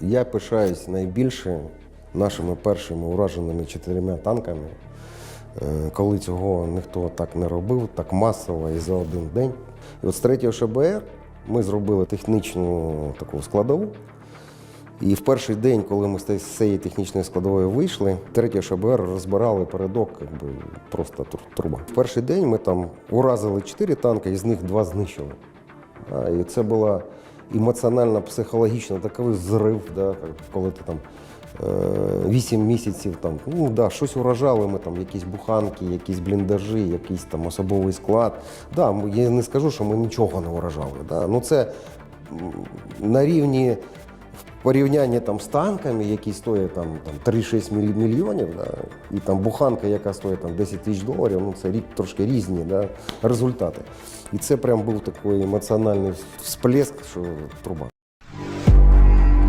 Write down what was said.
Я пишаюсь найбільше нашими першими ураженими чотирма танками, е, коли цього ніхто так не робив, так масово і за один день. І от з 3 ШБР ми зробили технічну таку складову. І в перший день, коли ми з цієї- з технічної складової вийшли, третє ШБР розбирали передок, якби просто труба. В перший день ми там уразили чотири танки, із них два знищили. І це була емоціонально, психологічно такий зрив, да, коли ти там е, вісім місяців там, ну да, щось уражали ми там, якісь буханки, якісь бліндажі, якийсь там особовий склад. Да, я не скажу, що ми нічого не уражали. Да. Ну, це на рівні в порівнянні там, з танками, які стоять там, там 3-6 мільйонів, да, і там буханка, яка стоїть там 10 тисяч доларів, ну це рік трошки різні да, результати. І це прям був такий емоціональний всплеск, що труба.